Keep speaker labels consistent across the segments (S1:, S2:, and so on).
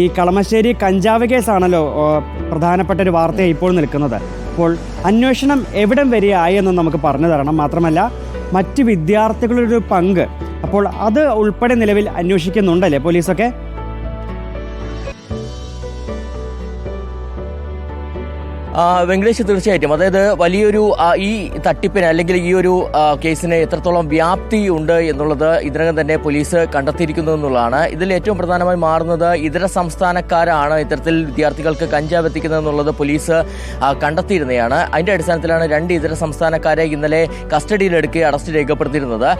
S1: ഈ കളമശ്ശേരി കഞ്ചാവ് കേസാണല്ലോ പ്രധാനപ്പെട്ട ഒരു വാർത്ത ഇപ്പോൾ നിൽക്കുന്നത്. അപ്പോൾ അന്വേഷണം എവിടം വരെയായി എന്ന് നമുക്ക് പറഞ്ഞു തരണം. മാത്രമല്ല മറ്റ് വിദ്യാർത്ഥികളുടെ ഒരു പങ്ക്. അപ്പോൾ അത് ഉൾപ്പെടെ നിലവിൽ അന്വേഷിക്കുന്നുണ്ടല്ലേ പോലീസൊക്കെ?
S2: വെങ്കടേഷ് തീർച്ചയായിട്ടും. അതായത് വലിയൊരു ഈ തട്ടിപ്പിന് അല്ലെങ്കിൽ ഈ ഒരു കേസിന് എത്രത്തോളം വ്യാപ്തി ഉണ്ട് എന്നുള്ളത് ഇതിനകം തന്നെ പോലീസ് കണ്ടെത്തിയിരിക്കുന്നു എന്നുള്ളതാണ്. ഇതിൽ ഏറ്റവും പ്രധാനമായി മാറുന്നത് ഇതര സംസ്ഥാനക്കാരാണ് ഇത്തരത്തിൽ വിദ്യാർത്ഥികൾക്ക് കഞ്ചാവ് എത്തിക്കുന്നത് എന്നുള്ളത് പോലീസ് കണ്ടെത്തിയിരുന്നതാണ്. അതിന്റെ അടിസ്ഥാനത്തിലാണ് രണ്ട് ഇതര സംസ്ഥാനക്കാരെ ഇന്നലെ കസ്റ്റഡിയിലെടുക്കുക അറസ്റ്റ് രേഖപ്പെടുത്തിയിരുന്നത്.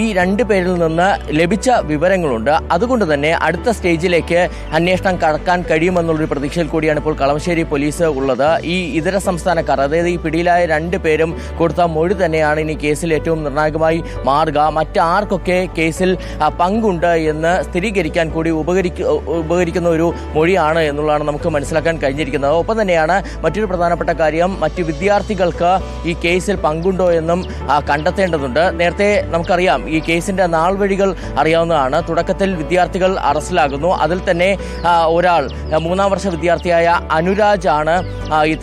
S2: ഈ രണ്ട് പേരിൽ നിന്ന് ലഭിച്ച വിവരങ്ങളുണ്ട്. അതുകൊണ്ട് തന്നെ അടുത്ത സ്റ്റേജിലേക്ക് അന്വേഷണം കടക്കാൻ കഴിയുമെന്നുള്ളൊരു പ്രതീക്ഷയിൽ കൂടിയാണ് ഇപ്പോൾ കളമശ്ശേരി പോലീസ് ഉള്ളത്. ഇതര സംസ്ഥാനക്കാർ അതായത് ഈ പിടിയിലായ രണ്ട് പേരും കൊടുത്ത മൊഴി തന്നെയാണ് ഇനി കേസിൽ ഏറ്റവും നിർണായകമായി മാറുക. മറ്റാർക്കൊക്കെ കേസിൽ പങ്കുണ്ട് എന്ന് സ്ഥിരീകരിക്കാൻ കൂടി ഉപകരിക്ക ഉപകരിക്കുന്ന ഒരു മൊഴിയാണ് എന്നുള്ളതാണ് നമുക്ക് മനസ്സിലാക്കാൻ കഴിഞ്ഞിരിക്കുന്നത്. ഒപ്പം തന്നെയാണ് മറ്റൊരു പ്രധാനപ്പെട്ട കാര്യം മറ്റ് വിദ്യാർത്ഥികൾക്ക് ഈ കേസിൽ പങ്കുണ്ടോ എന്നും കണ്ടെത്തേണ്ടതുണ്ട്. നേരത്തെ നമുക്കറിയാം ഈ കേസിന്റെ നാൾവഴികൾ അറിയാവുന്നതാണ്. തുടക്കത്തിൽ വിദ്യാർത്ഥികൾ അറസ്റ്റിലാകുന്നു. അതിൽ തന്നെ ഒരാൾ മൂന്നാം വർഷ വിദ്യാർത്ഥിയായ അനുരാജ് ആണ്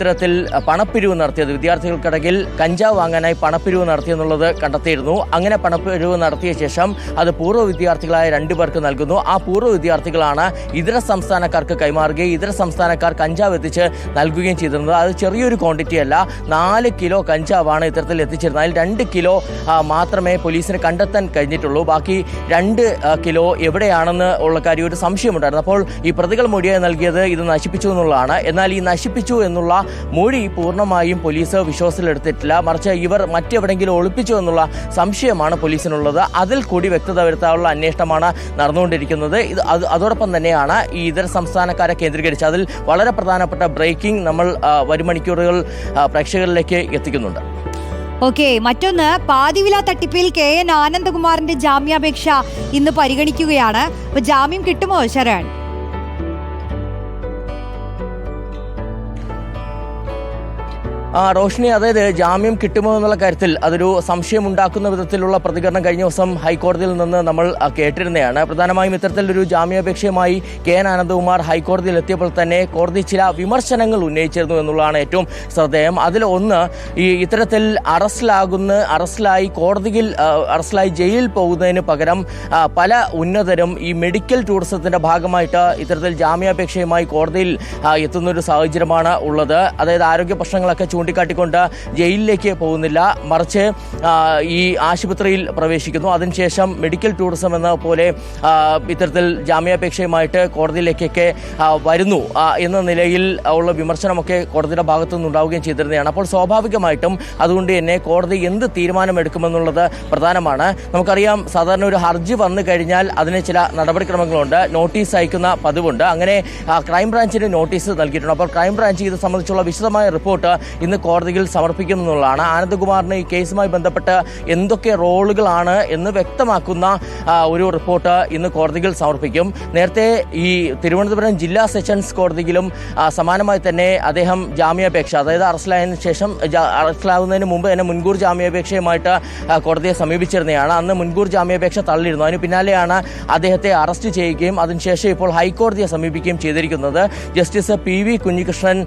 S2: ഇത്തരത്തിൽ പണപ്പിരിവ് നടത്തിയത്. വിദ്യാർത്ഥികൾക്കിടയിൽ കഞ്ചാവ് വാങ്ങാനായി പണപ്പിരിവ് നടത്തിയെന്നുള്ളത് കണ്ടെത്തിയിരുന്നു. അങ്ങനെ പണപ്പിരിവ് നടത്തിയ ശേഷം അത് പൂർവ വിദ്യാർത്ഥികളായ രണ്ടു പേർക്ക് നൽകുന്നു. ആ പൂർവ വിദ്യാർത്ഥികളാണ് ഇതര സംസ്ഥാനക്കാർക്ക് കൈമാറുകയും ഇതര സംസ്ഥാനക്കാർ കഞ്ചാവ് എത്തിച്ച് നൽകുകയും ചെയ്തിരുന്നത്. അത് ചെറിയൊരു ക്വാണ്ടിറ്റി അല്ല നാല് കിലോ കഞ്ചാവാണ് ഇത്തരത്തിൽ എത്തിച്ചിരുന്നത്. അതിൽ രണ്ട് കിലോ മാത്രമേ പോലീസിന് കണ്ടെത്താൻ കഴിഞ്ഞിട്ടുള്ളൂ. ബാക്കി രണ്ട് കിലോ എവിടെയാണെന്ന് ഉള്ള കാര്യം ഒരു സംശയമുണ്ടായിരുന്നു. അപ്പോൾ ഈ പ്രതികൾ മൊഴിയായി നൽകിയത് ഇത് നശിപ്പിച്ചു എന്നുള്ളതാണ്. എന്നാൽ ഈ നശിപ്പിച്ചു എന്നുള്ള മൊഴി പൂർണമായും പോലീസ് വിശ്വാസത്തിലെടുത്തിട്ടില്ല. മറിച്ച് ഇവർ മറ്റെവിടെങ്കിലും ഒളിപ്പിച്ചു എന്നുള്ള സംശയമാണ് പോലീസിനുള്ളത്. അതിൽ കൂടി വ്യക്തത വരുത്താനുള്ള അന്വേഷണമാണ് നടന്നുകൊണ്ടിരിക്കുന്നത്. ഇത് അത് അതോടൊപ്പം തന്നെയാണ് ഈ ഇതര സംസ്ഥാനക്കാരെ കേന്ദ്രീകരിച്ച് അതിൽ വളരെ പ്രധാനപ്പെട്ട ബ്രേക്കിംഗ് നമ്മൾ വരുമണിക്കൂറുകൾ വരും മണിക്കൂറുകൾ പ്രേക്ഷകരിലേക്ക് എത്തിക്കുന്നുണ്ട്.
S3: ഓക്കെ മറ്റൊന്ന് പാതിവില തട്ടിപ്പിൽ കെ എൻ ആനന്ദകുമാറിന്റെ ജാമ്യാപേക്ഷ ഇന്ന് പരിഗണിക്കുകയാണ്. ജാമ്യം കിട്ടുമോ ശരൺ?
S2: റോഷിനി അതായത് ജാമ്യം കിട്ടുമോ എന്നുള്ള കാര്യത്തിൽ അതൊരു സംശയം ഉണ്ടാക്കുന്ന വിധത്തിലുള്ള പ്രതികരണം കഴിഞ്ഞ ദിവസം ഹൈക്കോടതിയിൽ നിന്ന് നമ്മൾ ആ, കേട്ടിരുന്നതാണ്. പ്രധാനമായും ഇത്തരത്തിലൊരു ജാമ്യാപേക്ഷയുമായി കെ എൻ ആനന്ദകുമാർ ഹൈക്കോടതിയിൽ എത്തിയപ്പോൾ തന്നെ കോടതി ചില വിമർശനങ്ങൾ ഉന്നയിച്ചിരുന്നു എന്നുള്ളതാണ് ഏറ്റവും ശ്രദ്ധേയം. അതിൽ ഒന്ന് ഈ ഇത്തരത്തിൽ അറസ്റ്റിലാകുന്ന അറസ്റ്റിലായി കോടതിയിൽ ആ, അറസ്റ്റിലായി ജയിലിൽ പോകുന്നതിന് പകരം പല ഉന്നതരും ഈ മെഡിക്കൽ ടൂറിസത്തിന്റെ ഭാഗമായിട്ട് ഇത്തരത്തിൽ ജാമ്യാപേക്ഷയുമായി കോടതിയിൽ എത്തുന്നൊരു സാഹചര്യമാണ് ഉള്ളത്. അതായത് ആരോഗ്യ പ്രശ്നങ്ങളൊക്കെ ചൂണ്ടിക്കാട്ടിക്കൊണ്ട് ജയിലിലേക്ക് പോകുന്നില്ല. മറിച്ച് ഈ ആശുപത്രിയിൽ പ്രവേശിക്കുന്നു. അതിനുശേഷം മെഡിക്കൽ ടൂറിസം എന്ന പോലെ ഇത്തരത്തിൽ ജാമ്യാപേക്ഷയുമായിട്ട് കോടതിയിലേക്കൊക്കെ വരുന്നു. എന്ന നിലയിൽ ഉള്ള വിമർശനമൊക്കെ കോടതിയുടെ ഭാഗത്തു നിന്നുണ്ടാവുകയും ചെയ്തിരുന്നതാണ്. അപ്പോൾ സ്വാഭാവികമായിട്ടും അതുകൊണ്ട് തന്നെ കോടതി എന്ത് തീരുമാനമെടുക്കുമെന്നുള്ളത് പ്രധാനമാണ്. നമുക്കറിയാം സാധാരണ ഒരു ഹർജി വന്നു കഴിഞ്ഞാൽ അതിന് ചില നടപടിക്രമങ്ങളുണ്ട്. നോട്ടീസ് അയക്കുന്ന പതിവുണ്ട്. അങ്ങനെ ക്രൈംബ്രാഞ്ചിന് നോട്ടീസ് നൽകിയിട്ടുണ്ട്. അപ്പോൾ ക്രൈംബ്രാഞ്ച് ഇത് സംബന്ധിച്ചുള്ള വിശദമായ റിപ്പോർട്ട് ഇന്ന് കോടതിയിൽ സമർപ്പിക്കുന്നു എന്നുള്ളതാണ്. ആനന്ദകുമാറിന് ഈ കേസുമായി ബന്ധപ്പെട്ട് എന്തൊക്കെ റോളുകളാണ് എന്ന് വ്യക്തമാക്കുന്ന ഒരു റിപ്പോർട്ട് ഇന്ന് കോടതിയിൽ സമർപ്പിക്കും. നേരത്തെ ഈ തിരുവനന്തപുരം ജില്ലാ സെഷൻസ് കോടതിയിലും സമാനമായി തന്നെ അദ്ദേഹം ജാമ്യാപേക്ഷ അതായത് അറസ്റ്റിലായതിനു ശേഷം അറസ്റ്റിലാകുന്നതിന് മുമ്പ് തന്നെ മുൻകൂർ ജാമ്യാപേക്ഷയുമായിട്ട് കോടതിയെ സമീപിച്ചിരുന്നതാണ് അന്ന് മുൻകൂർ ജാമ്യാപേക്ഷ തള്ളിയിരുന്നു. അതിന് പിന്നാലെയാണ് അദ്ദേഹത്തെ അറസ്റ്റ് ചെയ്യുകയും അതിനുശേഷം ഇപ്പോൾ ഹൈക്കോടതിയെ സമീപിക്കുകയും ചെയ്തിരിക്കുന്നത്. ജസ്റ്റിസ് പി വി കുഞ്ഞികൃഷ്ണൻ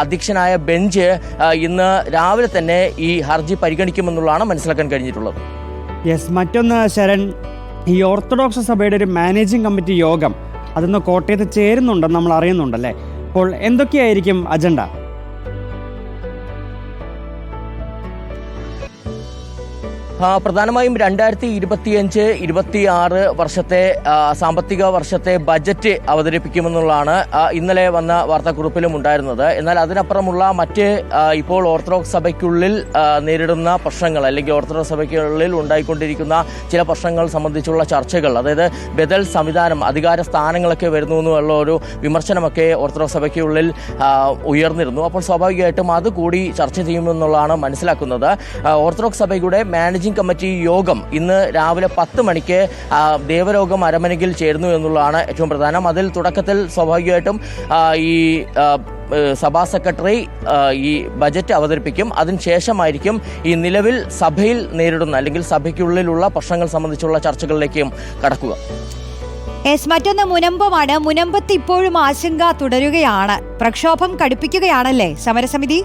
S2: അധ്യക്ഷനായ ബെഞ്ച് ഇന്ന് രാവിലെ തന്നെ ഈ ഹർജി പരിഗണിക്കുമെന്നുള്ളതാണ് മനസ്സിലാക്കാൻ കഴിഞ്ഞിട്ടുള്ളത്.
S1: യെസ് മറ്റൊന്ന് ശരൺ ഈ ഓർത്തഡോക്സ് സഭയുടെ ഒരു മാനേജിംഗ് കമ്മിറ്റി യോഗം അതിന്ന് കോട്ടയത്ത് ചേരുന്നുണ്ടെന്ന് നമ്മൾ അറിയുന്നുണ്ടല്ലേ? അപ്പോൾ എന്തൊക്കെയായിരിക്കും അജണ്ട
S2: പ്രധാനമായും രണ്ടായിരത്തി ഇരുപത്തിയഞ്ച് ഇരുപത്തി ആറ് വർഷത്തെ സാമ്പത്തിക വർഷത്തെ ബജറ്റ് അവതരിപ്പിക്കുമെന്നുള്ളതാണ് ഇന്നലെ വന്ന വാർത്താക്കുറിപ്പിലും ഉണ്ടായിരുന്നത്. എന്നാൽ അതിനപ്പുറമുള്ള മറ്റ് ഇപ്പോൾ ഓർത്തഡോക്സ് സഭയ്ക്കുള്ളിൽ നേരിടുന്ന പ്രശ്നങ്ങൾ അല്ലെങ്കിൽ ഓർത്തഡോക്സ് സഭയ്ക്കുള്ളിൽ ഉണ്ടായിക്കൊണ്ടിരിക്കുന്ന ചില പ്രശ്നങ്ങൾ സംബന്ധിച്ചുള്ള ചർച്ചകൾ അതായത് ബദൽ സംവിധാനം അധികാര സ്ഥാനങ്ങളൊക്കെ വരുന്നു എന്നുള്ള ഒരു വിമർശനമൊക്കെ ഓർത്തഡോക്സ് സഭയ്ക്കുള്ളിൽ ഉയർന്നിരുന്നു. അപ്പോൾ സ്വാഭാവികമായിട്ടും അത് കൂടി ചർച്ച ചെയ്യുമെന്നുള്ളതാണ് മനസ്സിലാക്കുന്നത്. ഓർത്തഡോക്സ് സഭയുടെ മാനേജിംഗ് കമ്മിറ്റി യോഗം ഇന്ന് രാവിലെ പത്ത് മണിക്ക് ദേവരോഗം അരമനയിൽ ചേരുന്നു എന്നുള്ളതാണ് ഏറ്റവും പ്രധാനം. അതിൽ തുടക്കത്തിൽ സ്വാഭാവികമായിട്ടും ഈ സഭാ സെക്രട്ടറി ഈ ബജറ്റ് അവതരിപ്പിക്കും. അതിനുശേഷമായിരിക്കും ഈ നിലവിൽ സഭയിൽ നേരിടുന്ന അല്ലെങ്കിൽ സഭയ്ക്കുള്ളിലുള്ള പ്രശ്നങ്ങൾ സംബന്ധിച്ചുള്ള ചർച്ചകളിലേക്കും കടക്കുക.
S3: എസ് മറ്റൊന്ന് മുനമ്പമാണ്. മുനമ്പത്ത് ഇപ്പോഴും ആശങ്ക തുടരുകയാണ്. പ്രക്ഷോഭം കടുപ്പിക്കുകയാണല്ലേ? സമരസമിതി?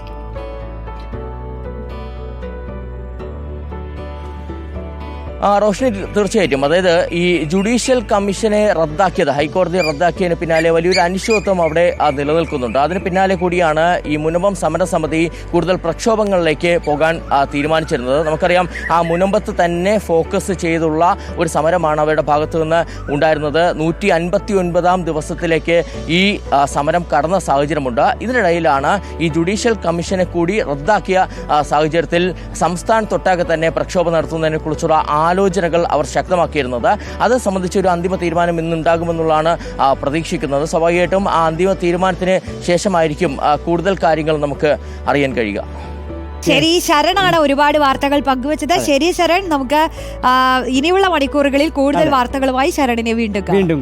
S2: റോഷനി തീർച്ചയായിട്ടും. അതായത് ഈ ജുഡീഷ്യൽ കമ്മീഷനെ റദ്ദാക്കിയത് ഹൈക്കോടതി റദ്ദാക്കിയതിന് പിന്നാലെ വലിയൊരു അനിശ്ചിതത്വം അവിടെ നിലനിൽക്കുന്നുണ്ട്. അതിന് പിന്നാലെ കൂടിയാണ് ഈ മുനമ്പം സമരസമിതി കൂടുതൽ പ്രക്ഷോഭങ്ങളിലേക്ക് പോകാൻ തീരുമാനിച്ചിരുന്നത്. നമുക്കറിയാം ആ മുനമ്പത്ത് തന്നെ ഫോക്കസ് ചെയ്തുള്ള ഒരു സമരമാണ് അവരുടെ ഭാഗത്തു നിന്ന് ഉണ്ടായിരുന്നത്. നൂറ്റി അൻപത്തി ഒൻപതാം ദിവസത്തിലേക്ക് ഈ സമരം കടന്ന സാഹചര്യമുണ്ട്. ഇതിനിടയിലാണ് ഈ ജുഡീഷ്യൽ കമ്മീഷനെ കൂടി റദ്ദാക്കിയ സാഹചര്യത്തിൽ സംസ്ഥാനത്തൊട്ടാകെ തന്നെ പ്രക്ഷോഭം നടത്തുന്നതിനെ കുറിച്ചുള്ള ആലോചനകൾ അവർ ശക്തമാക്കിയിരുന്നത്. അത് സംബന്ധിച്ച് ഒരു അന്തിമ തീരുമാനം ഇന്നുണ്ടാകുമെന്നുള്ളതാണ് പ്രതീക്ഷിക്കുന്നത്. സ്വാഭാവികമായിട്ടും ആ അന്തിമ തീരുമാനത്തിന് ശേഷമായിരിക്കും കൂടുതൽ കാര്യങ്ങൾ നമുക്ക് അറിയാൻ കഴിയുക.
S3: ശരി ശരണാണ് ഒരുപാട് വാർത്തകൾ പങ്കുവച്ചത്. ശരി ശരൺ നമുക്ക് ഇനിയുള്ള മണിക്കൂറുകളിൽ കൂടുതൽ വാർത്തകളുമായി ശരണിനെ വീണ്ടും
S1: വീണ്ടും